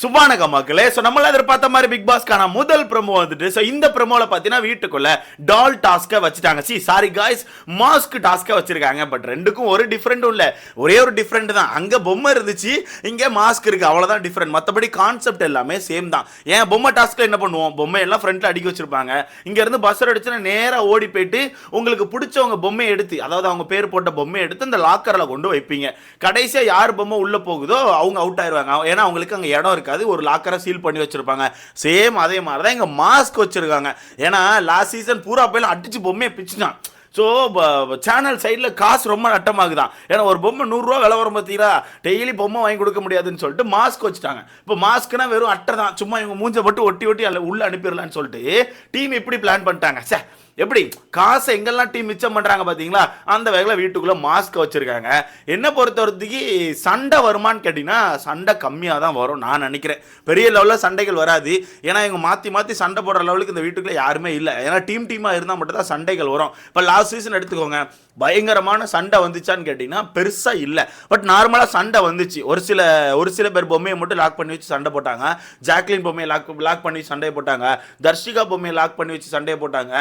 சுபானக மக்களே ஸோ நம்மள எதிர்பார்த்த மாதிரி பிக் பாஸ்க்கான முதல் ப்ரமோ வந்துட்டு ஸோ இந்த ப்ரமோவில் பார்த்தீங்கன்னா வீட்டுக்குள்ள டால் டாஸ்க்கை வச்சுட்டாங்க. சி சாரி காய்ஸ் மாஸ்க் டாஸ்க்கை வச்சிருக்காங்க பட் ரெண்டுக்கும் ஒரு டிஃப்ரெண்ட்டும் இல்லை. ஒரே ஒரு டிஃப்ரெண்ட் தான். அங்கே பொம்மை இருந்துச்சு இங்கே மாஸ்க் இருக்கு அவ்வளோதான் டிஃப்ரெண்ட் மற்றபடி கான்செப்ட் எல்லாமே சேம் தான். ஏன் பொம்மை டாஸ்க்கில் என்ன பண்ணுவோம்? பொம்மை எல்லாம் ஃப்ரண்ட்டில் அடிக்க வச்சிருப்பாங்க. இங்கேருந்து பஸ் அடிச்சுன்னா நேராக ஓடி போயிட்டு உங்களுக்கு பிடிச்சவங்க பொம்மையை எடுத்து அதாவது அவங்க பேர் போட்ட பொம்மையை எடுத்து இந்த லாக்கரில் கொண்டு வைப்பீங்க. கடைசியாக யார் பொம்மை உள்ளே போகுதோ அவங்க அவுட் ஆயிடுவாங்க ஏன்னா அவங்களுக்கு அங்கே இடம் இருக்குது ஒரு லாக்கரை சீல் பண்ணி வச்சுருப்பாங்க. சேம் அதே மாதிரி தான் இங்கே மாஸ்க் வச்சுருக்காங்க. ஏன்னா லாஸ்ட் சீசன் பூரா போயிலும் அடித்து பொம்மையை பிச்சுட்டான். ஸோ சேனல் சைடில் காசு ரொம்ப நட்டமாகுதான். ஏன்னா ஒரு பொம்மை நூறுரூவா விலை வரும் பார்த்தீங்களா டெய்லி பொம்மை வாங்கி கொடுக்க முடியாதுன்னு சொல்லிட்டு மாஸ்க் வச்சுட்டாங்க. இப்போ மாஸ்க்னா வெறும் அட்டை தான் சும்மா இவங்க மூஞ்ச மட்டும் ஒட்டி ஒட்டி அல்ல உள்ள அனுப்பிடலான்னு சொல்லிட்டு டீம் இப்படி பிளான் பண்ணிட்டாங்க. சே எப்படி? காசை எங்கெல்லாம் டீம் மிச்சம் பண்ணுறாங்க பார்த்தீங்களா அந்த வகையில் வீட்டுக்குள்ளே மாஸ்க் வச்சுருக்காங்க. என்ன பொறுத்தவரத்துக்கு சண்டை வருமான்னு கேட்டிங்கன்னா சண்டை கம்மியாக தான் வரும் நான் நினைக்கிறேன். பெரிய லெவலில் சண்டைகள் வராது. ஏன்னா இவங்க மாற்றி மாற்றி சண்டை போடுற லெவலுக்கு இந்த வீட்டுக்குள்ளே யாருமே இல்லை. ஏன்னா டீம் டீமாக இருந்தால் மட்டும் தான் சண்டைகள் வரும். இப்போ லாஸ்ட் சீசன் எடுத்துக்கோங்க. பயங்கரமான சண்டை வந்துச்சான்னு கேட்டிங்கன்னா பெருசாக இல்லை. பட் நார்மலாக சண்டை வந்துச்சு. ஒரு சில ஒரு சில பேர் பொம்மையை மட்டும் லாக் பண்ணி வச்சு சண்டை போட்டாங்க. ஜாக்லின் பொம்மையை லாக் லாக் பண்ணி சண்டையை போட்டாங்க. தர்ஷிகா பொம்மையை லாக் பண்ணி வச்சு சண்டையை போட்டாங்க.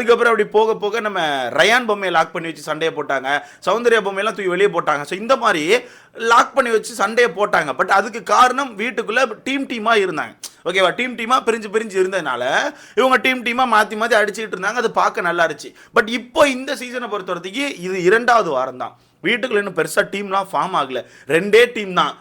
அதுக்கப்புறம் அப்படி போக போக நம்ம ரயான் பொம்மையை லாக் பண்ணி வச்சு சண்டையை போட்டாங்க. சௌந்தர்யா பொம்மையெல்லாம் தூக்கி வெளியே போட்டாங்க. ஸோ இந்த மாதிரி லாக் பண்ணி வச்சு சண்டையை போட்டாங்க. பட் அதுக்கு காரணம் வீட்டுக்குள்ளே டீம் டீமாக இருந்தாங்க. ஓகேவா டீம் டீமாக பிரிஞ்சு பிரிஞ்சு இருந்ததுனால இவங்க டீம் டீமாக மாற்றி மாற்றி அடிச்சுக்கிட்டு இருந்தாங்க. அது பார்க்க நல்லா இருந்துச்சு. பட் இப்போ இந்த சீசனை பொறுத்த வரைக்கும் இது இரண்டாவது வாரம் தான். வீட்டுக்குள்ள இன்னும் பெருசாக டீம்லாம் ஃபார்ம் ஆகலை. ரெண்டே டீம் தான்.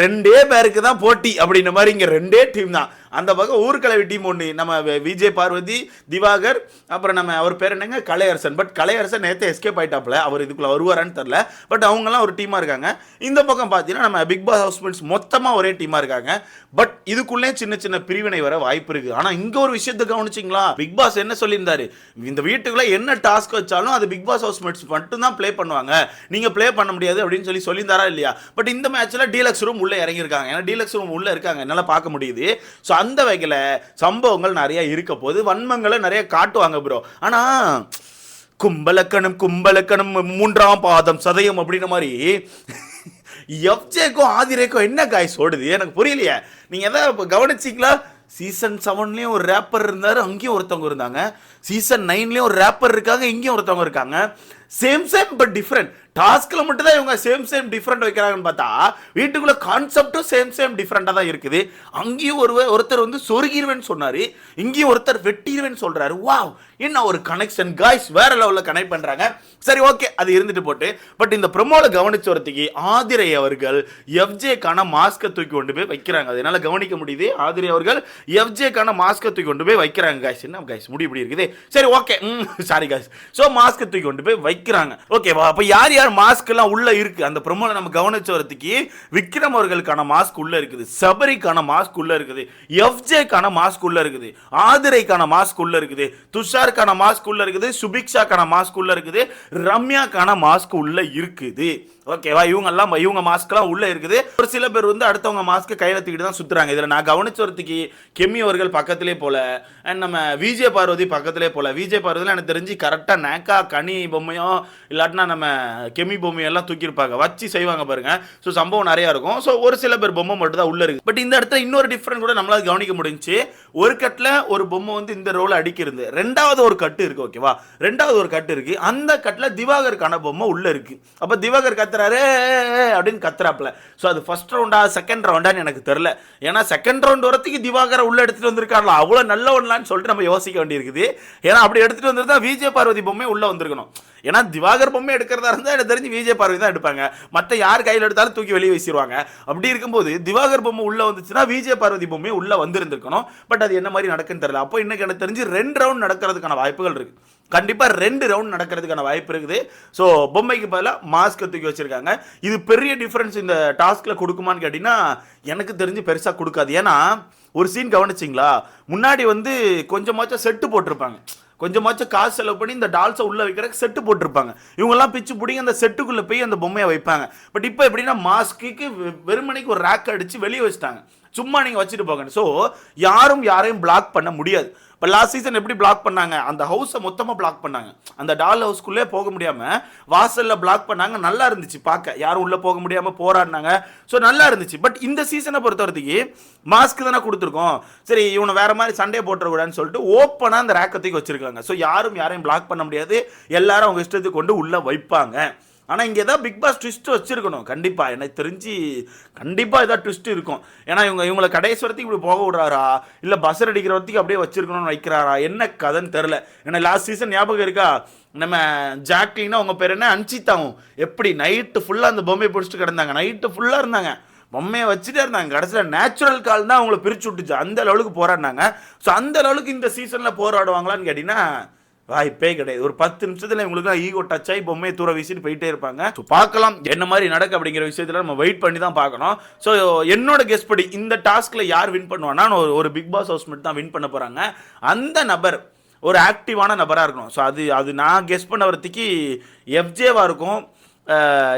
ரெண்டே பேருக்கு தான் போட்டி அப்படின்ற மாதிரி இங்கே ரெண்டே டீம் தான். அந்த பக்கம் ஊர்கலவி டீம் ஒன்று நம்ம விஜய் பார்வதி திவாகர் அப்புறம் நம்ம அவர் பேர் என்னங்க? கலையரசன். பட் கலையரசன் நேற்று எஸ்கேப் ஆயிட்டாப்ல அவர் இதுக்குள்ளே வருவாரான்னு தெரில பட் அவங்கெல்லாம் ஒரு டீமாக இருக்காங்க. இந்த பக்கம் பார்த்தீங்கன்னா நம்ம பிக் பாஸ் ஹவுஸ்மெண்ட்ஸ் மொத்தமாக ஒரே டீமாக இருக்காங்க. பட் இதுக்குள்ளே சின்ன சின்ன பிரிவினை வர வாய்ப்பு இருக்குது ஆனால் இங்கே ஒரு விஷயத்தை கவனிச்சிங்களா? பிக் பாஸ் என்ன சொல்லியிருந்தாரு? இந்த வீட்டுக்குள்ளே என்ன டாஸ்க் வச்சாலும் அது பிக் பாஸ் ஹவுஸ்மெண்ட்ஸ் மட்டும் தான் ப்ளே பண்ணுவாங்க. நீங்கள் ப்ளே பண்ண முடியாது அப்படின்னு சொல்லி சொல்லியிருந்தாரா இல்லையா? பட் இந்த மேட்ச்சில் டீலக்ஸ் ரூம் உள்ளே இறங்கியிருக்காங்க. ஏன்னா டீலக்ஸ் ரூம் உள்ளே இருக்காங்க. என்னால் பார்க்க முடியுது. ஸோ அந்த வகையில் சம்பவங்கள் நிறையா இருக்க போது வன்மங்களை நிறைய காட்டுவாங்க ப்ரோ ஆனால் கும்பலக்கணம் கும்பலக்கணம் மூன்றாம் பாதம் சதயம் அப்படின்ற மாதிரி எஃப்ஜேக்கும் ஆதிரேக்கும் என்ன காய் ஓடுது எனக்கு புரியலையே. நீங்கள் எதாவது இப்போ கவனிச்சிங்களா? சீசன் செவன்லேயும் ஒரு ரேப்பர் இருந்தார் அங்கேயும் ஒருத்தவங்க இருந்தாங்க. சீசன் நைன்லேயும் ஒரு ரேப்பர் இருக்காங்க இங்கேயும் ஒருத்தவங்க இருக்காங்க. சேம் சேம் பட் டிஃப்ரெண்ட் டாஸ்கில் மட்டும் தான் இவங்க சேம் சேம் டிஃப்ரெண்ட் வைக்கிறாங்கன்னு பார்த்தா வீட்டுக்குள்ள கான்செப்டும் சேம் சேம் டிஃப்ரெண்ட்டாக தான் இருக்குது. அங்கேயும் ஒரு ஒருத்தர் வந்து சொருகிருவேன்னு சொன்னார். இங்கேயும் ஒருத்தர் வெட்டிடுவேன்னு சொல்கிறாரு வாவ் என்ன ஒரு கனெக்ஷன் காய்ஸ் வேற லெவலில் கனெக்ட் பண்ணுறாங்க சரி ஓகே அது இருந்துட்டு போட்டு. பட் இந்த ப்ரொமோவில் கவனிச்ச ஒருத்திக்கு ஆதிரை அவர்கள் எஃப்ஜேக்கான மாஸ்கை தூக்கி கொண்டு போய் வைக்கிறாங்க. அதனால கவனிக்க முடியுது. ஆதிரை அவர்கள் எஃப்ஜேக்கான மாஸ்கை தூக்கி கொண்டு போய் வைக்கிறாங்க காய்ஸ் என்ன காய்ஸ் முடி இப்படி இருக்குது? சரி ஓகே ம் சாரி காய்ஸ் ஸோ மாஸ்கை தூக்கி கொண்டு போய் வைக்கிறாங்க. ஓகேவா அப்போ யார் யார் மாஸ்க் எல்லாம் உள்ள இருக்கு. அந்த ப்ரொமோல நம்ம கவனிச்ச வரதுக்கு விக்ரம் அவர்களுக்கான மாஸ்க் உள்ள இருக்குது. சபரிக்கான மாஸ்க் உள்ள இருக்குது. எஃப்ஜேக்கான மாஸ்க் உள்ள இருக்குது. ஆதிரைக்கான மாஸ்க் உள்ள இருக்குது. துஷாருக்கான மாஸ்க் உள்ள இருக்குது. சுபிக்ஷாக்கான மாஸ்க் உள்ள இருக்குது. ரம்யாக்கான மாஸ்க் உள்ள இருக்குது. ஓகேவா இவங்க எல்லாம் இவங்க மாஸ்க்லாம் உள்ளே இருக்குது. ஒரு சில பேர் வந்து அடுத்தவங்க மாஸ்க் கையெழுத்துக்கிட்டு தூக்கிட்டு தான் சுத்துறாங்க. இதில் நான் கவனிச்ச கெம்மி அவர்கள் பக்கத்திலே போல அண்ட் நம்ம விஜே பார்வதி பக்கத்திலே போல. விஜே பார்வதியில் எனக்கு தெரிஞ்சு கரெக்டா நேக்கா கனி பொம்மையோ இல்லாட்டினா நம்ம கெமி பொம்மையோ எல்லாம் தூக்கியிருப்பாங்க. வச்சு செய்வாங்க பாருங்க. ஸோ சம்பவம் நிறைய இருக்கும். ஸோ ஒரு சில பேர் பொம்மை மட்டும் தான் உள்ள இருக்கு பட் இந்த இடத்துல இன்னொரு டிஃப்ரெண்ட் கூட நம்மளால கவனிக்க முடிஞ்சுச்சு. ஒரு கட்டில் ஒரு பொம்மை வந்து இந்த ரோல் அடிக்கிறது. ரெண்டாவது ஒரு கட்டு இருக்கு ஓகேவா ரெண்டாவது ஒரு கட்டு இருக்கு. அந்த கட்டில் திவாகருக்கான பொம்மை உள்ளே இருக்கு. அப்போ திவாகர் கத்துறாரு அப்படின்னு கத்துறாப்புல. ஸோ அது ஃபர்ஸ்ட் ரவுண்டா செகண்ட் ரவுண்டான்னு எனக்கு தெரியல. ஏன்னா செகண்ட் ரவுண்ட் வரத்துக்கு திவாகரை உள்ள எடுத்துட்டு வந்திருக்காங்களா அவ்வளோ நல்ல ஒன்றான்னு சொல்லிட்டு நம்ம யோசிக்க வேண்டியிருக்குது. ஏன்னா அப்படி எடுத்துட்டு வந்திருந்தா விஜய பார்வதி பொம்மை உள்ள வந்திருக்கணும். ஏன்னா திவாகர் பொம்மை எடுக்கிறதா இருந்தால் எனக்கு தெரிஞ்சு விஜய் பார்வதி தான் எடுப்பாங்க. மற்ற யார் கையில் எடுத்தாலும் தூக்கி வெளியே வீசிடுவாங்க அப்படி இருக்கும்போது திவாகர் பொம்மை உள்ளே வந்துச்சுன்னா விஜய் பார்வதி பொம்மை உள்ளே வந்திருந்திருக்கணும். பட் அது என்ன மாதிரி நடக்குன்னு தெரியல. அப்போ இன்னைக்கு எனக்கு தெரிஞ்சு ரெண்டு ரவுண்ட் நடக்கிறதுக்கான வாய்ப்புகள் இருக்குது கண்டிப்பாக ரெண்டு ரவுண்ட் நடக்கிறதுக்கான வாய்ப்பு இருக்குது. ஸோ பொம்மைக்கு பதிலாக மாஸ்க் தூக்கி வச்சுருக்காங்க. இது பெரிய டிஃப்ரென்ஸ் இந்த டாஸ்கில் கொடுக்குமான்னு கேட்டிங்கன்னா எனக்கு தெரிஞ்சு பெருசாக கொடுக்காது. ஏன்னா ஒரு சீன் கவனிச்சிங்களா? முன்னாடி வந்து கொஞ்சமாச்சும் செட்டு போட்டிருப்பாங்க. கொஞ்சமாச்சும் காசு செலவு பண்ணி இந்த டால்ஸை உள்ளே வைக்கிற செட்டு போட்டிருப்பாங்க. இவங்கெல்லாம் பிச்சு பிடிங்க அந்த செட்டுக்குள்ளே போய் அந்த பொம்மையை வைப்பாங்க. பட் இப்போ எப்படின்னா மாஸ்க்கு வெறுமனைக்கு ஒரு ரேக் அடித்து வெளியே வச்சுட்டாங்க. சும்மா நீங்கள் வச்சுட்டு போங்க ஸோ யாரும் யாரையும் பிளாக் பண்ண முடியாது. இப்போ லாஸ்ட் சீசன் எப்படி பிளாக் பண்ணாங்க? அந்த ஹவுஸை மொத்தமாக பிளாக் பண்ணாங்க. அந்த டால் ஹவுஸ்க்குள்ளே போக முடியாமல் வாசலில் பிளாக் பண்ணாங்க நல்லா இருந்துச்சு பார்க்க. யாரும் உள்ளே போக முடியாமல் போராடினாங்க. ஸோ நல்லா இருந்துச்சு. பட் இந்த சீசனை பொறுத்த மாஸ்க் தானே கொடுத்துருக்கோம். சரி இவனை வேற மாதிரி சண்டே போட்டுறக்கூடாதுன்னு சொல்லிட்டு ஓப்பனாக அந்த ரேக்கத்துக்கு வச்சுருக்காங்க. ஸோ யாரும் யாரையும் பிளாக் பண்ண முடியாது. எல்லாரும் அவங்க இஷ்டத்துக்கு கொண்டு உள்ளே வைப்பாங்க. ஆனால் இங்கே ஏதாவது பிக் பாஸ் ட்விஸ்ட் வச்சுருக்கணும். கண்டிப்பாக எனக்கு தெரிஞ்சு கண்டிப்பாக ஏதாவது ட்விஸ்ட் இருக்கும். ஏன்னா இவங்க இவங்களை கடைசி வரைக்கும் இப்படி போக விடுறாரா? இல்லை பஸ்ஸர் அடிக்கிற வரைக்கும் அப்படியே வச்சிருக்கணும்னு வைக்கிறாரா என்ன கதைன்னு தெரில ஏன்னா லாஸ்ட் சீசன் ஞாபகம் இருக்கா? நம்ம ஜாக்லின்னா உங்கள் பேர் என்ன? அன்சிதாவும். எப்படி? நைட்டு ஃபுல்லாக அந்த பொம்மையை பிடிச்சிட்டு கிடந்தாங்க. நைட்டு ஃபுல்லாக இருந்தாங்க. பொம்மையை வச்சுட்டே இருந்தாங்க. கடைசியில் நேச்சுரல் கால் தான் அவங்கள பிரிச்சு விட்டுச்சு. அந்த லெவலுக்கு போராடினாங்க. ஸோ அந்த லெவலுக்கு இந்த சீசனில் போராடுவாங்களான்னு கேட்டிங்கன்னா வாய்ப்பே கிடையாது. ஒரு பத்து நிமிஷத்துல இவங்களுக்கு ஈகோ டச் ஆகி பொம்மையை தூர வீசிட்டு போயிட்டே இருப்பாங்க. ஸோ பார்க்கலாம் என்ன மாதிரி நடக்கு அப்படிங்கிற விஷயத்துல நம்ம வெயிட் பண்ணி தான் பார்க்கணும். ஸோ என்னோட கெஸ்ட் படி இந்த டாஸ்க்ல யார் வின் பண்ணுவான்னா ஒரு ஒரு பிக் பாஸ் ஹவுஸ் மட்டும் தான் வின் பண்ண போறாங்க. அந்த நபர் ஒரு ஆக்டிவான நபராக இருக்கணும். ஸோ அது அது நான் கெஸ் பண்ண வரத்துக்கு எஃப்ஜேவாக இருக்கும்.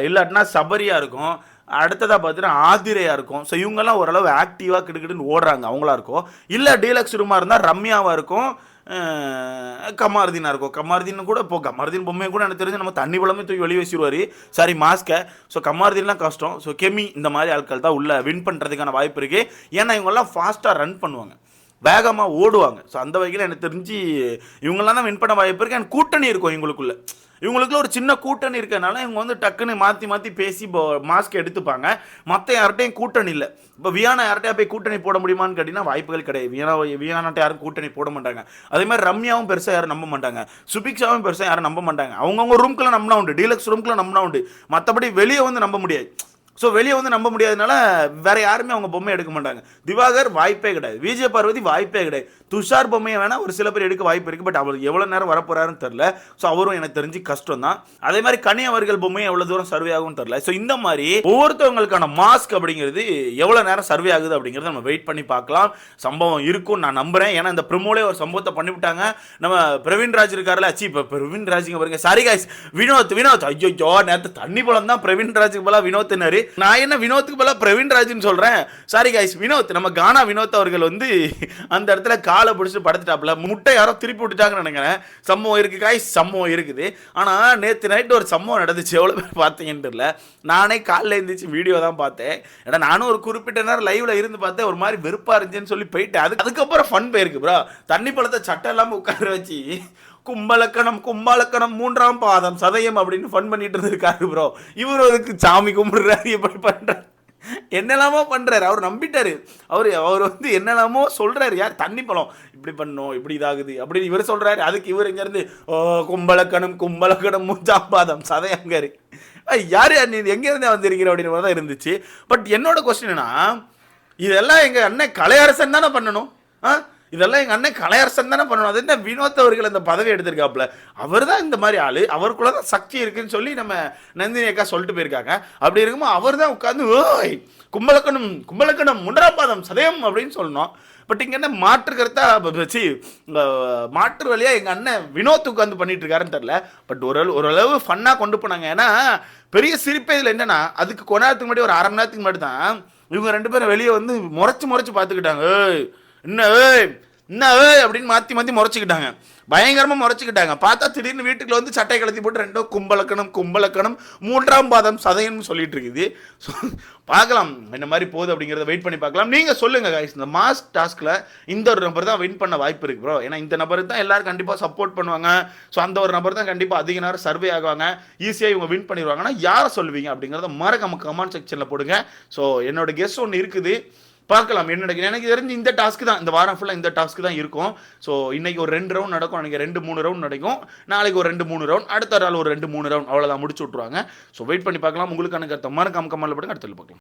இல்லாட்டினா சபரியாக இருக்கும். அடுத்ததாக பார்த்தீங்கன்னா ஆதிரையாக இருக்கும். ஸோ இவங்கெல்லாம் ஓரளவு ஆக்டிவாக கிடுக்கிட்டுன்னு ஓடுறாங்க. அவங்களா இருக்கும் இல்லை டீலக்ஸ் ரூமாக இருந்தால் ரம்யாவாக இருக்கும். கமாருதீனா இருக்கும் கமாருதீன் கூட இப்போ கமாருதீன் பொம்மையை கூட எனக்கு தெரிஞ்சு நம்ம தண்ணி வளமே தூக்கி வெளியே வச்சிருவார். சாரி மாஸ்க்கை ஸோ கமாருதீன்லாம் கஷ்டம். ஸோ கெமி இந்த மாதிரி ஆட்கள் தான் உள்ளே வின் பண்ணுறதுக்கான வாய்ப்பு இருக்குது ஏன்னா இவங்கெல்லாம் ஃபாஸ்ட்டாக ரன் பண்ணுவாங்க. வேகமாக ஓடுவாங்க. ஸோ அந்த வகையில் எனக்கு தெரிஞ்சு இவங்களாம் தான் வின் பண்ண வாய்ப்பு இருக்குது அண்ட் கூட்டணி இருக்கும் எங்களுக்குள்ளே. இவங்களுக்குள்ள ஒரு சின்ன கூட்டணி இருக்கனால இவங்க வந்து டக்குன்னு மாற்றி மாற்றி பேசி மாஸ்க் எடுத்துப்பாங்க. மற்ற யார்கிட்டையும் கூட்டணி இல்லை. இப்போ வியானா யார்கிட்டயா போய் கூட்டணி போட முடியுமான்னு கேட்டிங்கன்னா வாய்ப்புகள் கிடையாது. வியானா வியானாட்ட யாரும் கூட்டணி போட மாட்டாங்க. அதே மாதிரி ரம்யாவும் பெருசாக யாரும் நம்ப மாட்டாங்க. சுபிக்ஷாவும் பெருசாக யாரும் நம்ப மாட்டாங்க. அவங்கவுங்க ரூம்க்குள்ள நம்பினா உண்டு. டீலக்ஸ் ரூம்க்குள்ள நம்பினா உண்டு. மற்றபடி வெளியே வந்து நம்ப முடியாது. ஸோ வெளியே வந்து நம்ப முடியாதனால வேற யாருமே அவங்க பொம்மை எடுக்க மாட்டாங்க. திவாகர் வாய்ப்பே கிடையாது. விஜய பார்வதி வாய்ப்பே கிடையாது. துஷார் பொம்மையை வேணால் ஒரு சில பேர் எடுக்க வாய்ப்பு இருக்குது பட் அவர் எவ்வளோ நேரம் வரப்போறாருன்னு தெரில ஸோ அவரும் எனக்கு தெரிஞ்சு கஷ்டம் தான் அதே மாதிரி கனி அவர்கள் பொம்மையும் எவ்வளோ தூரம் சர்வே ஆகும்னு தெரில ஸோ இந்த மாதிரி ஒவ்வொருத்தவங்களுக்கான மாஸ்க் அப்படிங்கிறது எவ்வளோ நேரம் சர்வே ஆகுது அப்படிங்கிறத நம்ம வெயிட் பண்ணி பார்க்கலாம். சம்பவம் இருக்கும் நான் நம்புறேன். ஏன்னா இந்த ப்ரமோலே ஒரு சம்பவத்தை பண்ணிவிட்டாங்க. நம்ம பிரவீன் ராஜ் இருக்காருல்ல. அச்சி இப்போ பிரவீன் ராஜுங்க பாருங்க. Sorry guys Vinod Vinod. ஐயோ நேரத்தை தண்ணி பழம் தான் பிரவீன் ராஜுக்கு பல வினோத்னாரு நான் என்ன வினோத்துக்கு பதிலாக பிரவீன் ராஜ்னு சொல்கிறேன் சாரி கைஸ் வினோத் நம்ம கானா வினோத் அவர்கள் வந்து அந்த இடத்துல காலை பிடிச்சிட்டு படுத்துட்டாப்புல. முட்டை யாரோ திருப்பி விட்டுட்டாங்கன்னு நினைக்கிறேன். சம்பவம் இருக்கு காய்ஸ் சம்பவம் இருக்குது. ஆனால் நேற்று நைட்டு ஒரு சம்பவம் நடந்துச்சு. எவ்வளோ பேர் பார்த்தீங்கன்னு தெரியல. நானே காலைல எழுந்திரிச்சு வீடியோ தான் பார்த்தேன். ஏன்னா நானும் ஒரு குறிப்பிட்ட நேரம் லைவ்ல இருந்து பார்த்தேன். ஒரு மாதிரி வெறுப்பாக இருந்துச்சுன்னு சொல்லி போயிட்டேன். அதுக்கு அதுக்கப்புறம் ஃபன் போயிருக்கு ப்ரோ தண்ணி பழத்தை சட்டை இல்லாமல் உட்கார வச்சு கும்பலக்கணம் கும்பலக்கணம் மூன்றாம் பாதம் சதயம் அப்படின்னு ஃபன் பண்ணிட்டு இருந்திருக்காரு ப்ரோ இவர் அதுக்கு சாமி கும்பிடுறாரு எப்படி பண்ணுறாரு என்னெல்லாமோ பண்ணுறாரு அவர் நம்பிட்டாரு. அவர் அவர் வந்து என்னெல்லாமோ சொல்கிறாரு யார்? தண்ணி பழம். இப்படி பண்ணோம் இப்படி இதாகுது அப்படின்னு இவர் சொல்கிறாரு அதுக்கு இவர் இங்கேருந்து ஓ கும்பலக்கணம் கும்பலக்கணம் மூன்றாம் பாதம் சதயங்காரு ஐய், யார் நீ எங்கேருந்து வந்திருக்கிற? அப்படின்னு மாதிரி தான் இருந்துச்சு. பட் என்னோட கொஸ்டின் என்னன்னா இதெல்லாம் எங்கள் அண்ணன் கலையரசன் தானே பண்ணணும்? ஆ? இதெல்லாம் எங்கள் அண்ணன் கலையரசன் தானே பண்ணணும். அது என்ன வினோத் அவர்கள் அந்த பதவி எடுத்திருக்காப்புல? அவர் தான் இந்த மாதிரி ஆள். அவருக்குள்ள தான் சக்தி இருக்குன்னு சொல்லி நம்ம நந்தினி அக்கா சொல்லிட்டு போயிருக்காங்க. அப்படி இருக்கும்போது அவர் தான் உட்காந்து ஓய் கும்பலக்கணம் கும்பலக்கணம் முண்டராபாதம் சதயம் அப்படின்னு சொல்லணும். பட் இங்கே என்ன மாற்று கருத்தா சி மாற்று வழியாக எங்கள் அண்ணன் வினோத் உட்காந்து பண்ணிட்டு இருக்காருன்னு தெரில பட் ஓரளவு ஓரளவு ஃபன்னாக கொண்டு போனாங்க. ஏன்னா பெரிய சிரிப்பே இதில் என்னன்னா அதுக்கு கொஞ்ச நேரத்துக்கு முன்னாடி ஒரு அரை மணி நேரத்துக்கு முன்னாடி தான் இவங்க ரெண்டு பேரும் வெளியே வந்து முறைச்சு முறைச்சு பார்த்துக்கிட்டாங்க. என்ன ஏய் என்ன ஏய் அப்படின்னு மாற்றி மாற்றி முறைச்சிக்கிட்டாங்க. பயங்கரமாக முறைச்சிக்கிட்டாங்க. பார்த்தா திடீர்னு வீட்டுக்குள்ள வந்து சட்டை கலத்தி போட்டு ரெண்டும் கும்பலக்கணம் கும்பலக்கணம் மூன்றாம் பாதம் சதயம்னு சொல்லிட்டு இருக்குது. ஸோ பார்க்கலாம் என்ன மாதிரி போகுது அப்படிங்கிறத வெயிட் பண்ணி பார்க்கலாம். நீங்கள் சொல்லுங்கள் காய்ஸ் இந்த மாஸ் டாஸ்கில் இந்த ஒரு நபர் தான் வின் பண்ண வாய்ப்பு இருக்கு ப்ரோ ஏன்னா இந்த நபருக்கு தான் எல்லாரும் கண்டிப்பாக சப்போர்ட் பண்ணுவாங்க. ஸோ அந்த ஒரு நபர் தான் கண்டிப்பாக அதிக நேரம் சர்வே ஆகுவாங்க. ஈஸியாக இவங்க வின் பண்ணிடுவாங்கன்னா யாரை சொல்லுவீங்க அப்படிங்கிறத மறக்காம கமெண்ட் செக்ஷனில் போடுங்க. ஸோ என்னோட கெஸ் ஒன்று இருக்குது. பார்க்கலாம் என்ன நடக்குது? எனக்கு தெரிஞ்சு இந்த டாஸ்க் தான். இந்த வாரம் ஃபுல்லாக இந்த டாஸ்க் தான் இருக்கும். ஸோ இன்னைக்கு ஒரு ரெண்டு ரவுண்ட் நடக்கும் அன்றைக்கி ரெண்டு மூணு ரவுண்ட் நடக்கும். நாளைக்கு ஒரு ரெண்டு மூணு ரவுண்ட் அடுத்த நாள் ஒரு ரெண்டு மூணு ரவுண்ட் அவ்வளோதான் முடிச்சு விட்ருவாங்க ஸோ வெயிட் பண்ணி பார்க்கலாம். உங்களுக்கான கருத்தை மறக்காம கமெண்ட்ல போடுங்க அடுத்தது பார்க்கலாம்.